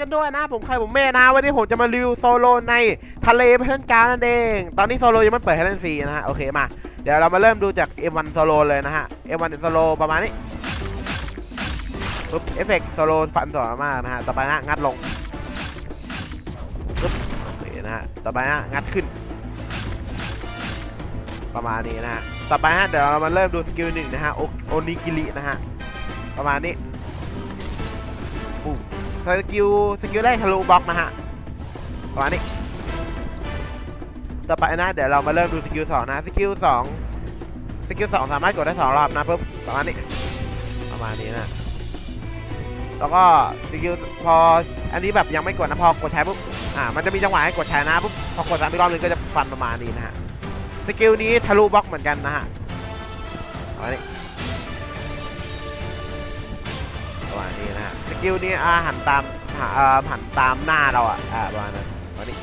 กันด้วยนะผมใครผมเมย์นะวันนี้ผมจะมารีวิวโซโลในทะเลพัฒนการนั่นเอง ตอนนี้โซโลยังไม่เปิดให้เล่นฟรีนะฮะโอเคมา เดี๋ยวเรามาเริ่มดูจาก M1 โซโลเลยนะฮะ M1 โซโลประมาณนี้ปุ๊บเอฟเฟกต์โซโลฟันสวยมากนะฮะต่อไปนะงัดลงปุ๊บนี่นะฮะต่อไปนะงัดขึ้น ประมาณนี้นะฮะต่อไปฮะเดี๋ยวเรามาเริ่มดูสกิลหนึ่งนะฮะโอโอนิกิรินะฮะประมาณนี้ปุ๊บ สกิลสกิลแรกทะลุบล็อกนะฮะประมาณนี้ต่อไปนะเดี๋ยวเรามาเริ่มดูสกิลสองนะสกิลสองสกิลสองสามารถกดได้สองรอบนะปุ๊บประมาณนี้ประมาณนี้นะแล้วก็สกิลพออันนี้แบบยังไม่กดนะพอกดใช้ปุ๊บอ่ามันจะมีจังหวะให้กดใช้นะปุ๊บพอกดซ้ำอีกรอบนึงก็จะฟันประมาณนี้นะฮะสกิลนี้ทะลุบล็อกเหมือนกันนะฮะประมาณนี้ นี้นะฮะสกิลนี้อ่าหันตามหาอ่าหันตามหน้าเราอะอ่าประมาณนั้นประมาณนี้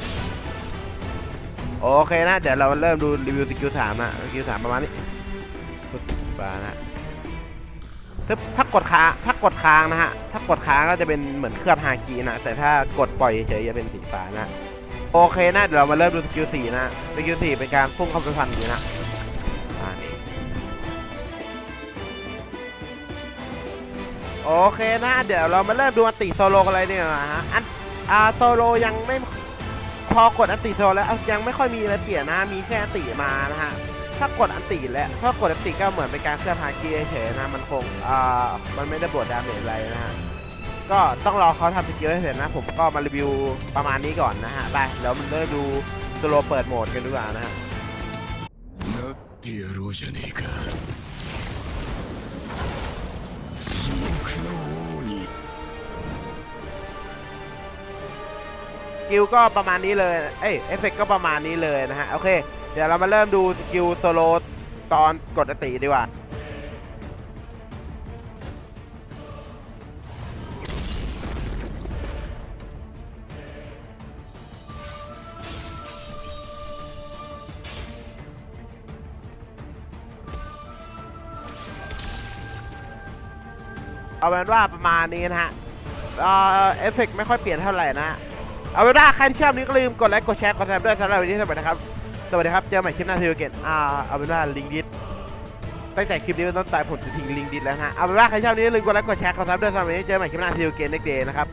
โอเคนะเดี๋ยวเราเริ่มดูรีวิวสกิลสามนะสกิลสามประมาณนี้ปึ๊บปานะถ้าถ้ากดค้างถ้ากดค้างนะฮะถ้ากดค้างก็จะเป็นเหมือนเคลือบฮาคีนะแต่ถ้ากดปล่อยเฉยๆจะเป็นสีฟ้านะโอเคนะเดี๋ยวเรามาเริ่มดูสกิลสี่นะสกิลสี่เป็นการพุ่งเข้าไปฟันอยู่นะ โอเคนะ เดี๋ยวเรามาเริ่มดูอันติโซโลกันเลยเนี่ยนะฮะอันอ่าโซโลยังไม่พอกดอันติโซแล้วยังไม่ค่อยมีอะไรเปลี่ยนนะ มีแค่อันติมานะฮะถ้ากดอันติแล้วถ้ากดอันติก็เหมือนเป็นการเคลื่อนฮากีเฉยนะมันคงอ่ามันไม่ได้บวกดาเมจอะไรนะฮะก็ต้องรอเขาทำสกิลให้เสร็จนะ ผมก็มารีวิวประมาณนี้ก่อนนะฮะไปแล้วมันเริ่มดูโซโลเปิดโหมดกันดีกว่านะฮะ กิลก็ประมาณนี้เลย เอ้ยเอฟเฟกก็ประมาณนี้เลยนะฮะ โอเค เดี๋ยวเรามาเริ่มดูสกิลโซโลตอนกดอติดีกว่า เอาเป็นว่าประมาณนี้นะฮะเอ่อเอฟเฟกต์ไม่ค่อยเปลี่ยนเท่าไหร่นะเอาเป็นว่าใครที่ชอบนี้ก็ลืมกดไลค์กดแชร์กดแซมด้วยสำหรับวันนี้สวัสดีครับสวัสดีครับเจอใหม่คลิปหน้าทีวีเกตอ่าเอาเป็นว่าลิงดิสตั้งแต่คลิปนี้เป็นต้นไปผมจะทิ้งลิงดิสแล้วนะเอาเป็นว่าใครชอบนี้ลืมกดไลค์กดแชร์กดซับด้วยสำหรับวันนี้เจอใหม่คลิปหน้าทีวีเกตเน็กเดย์นะครับ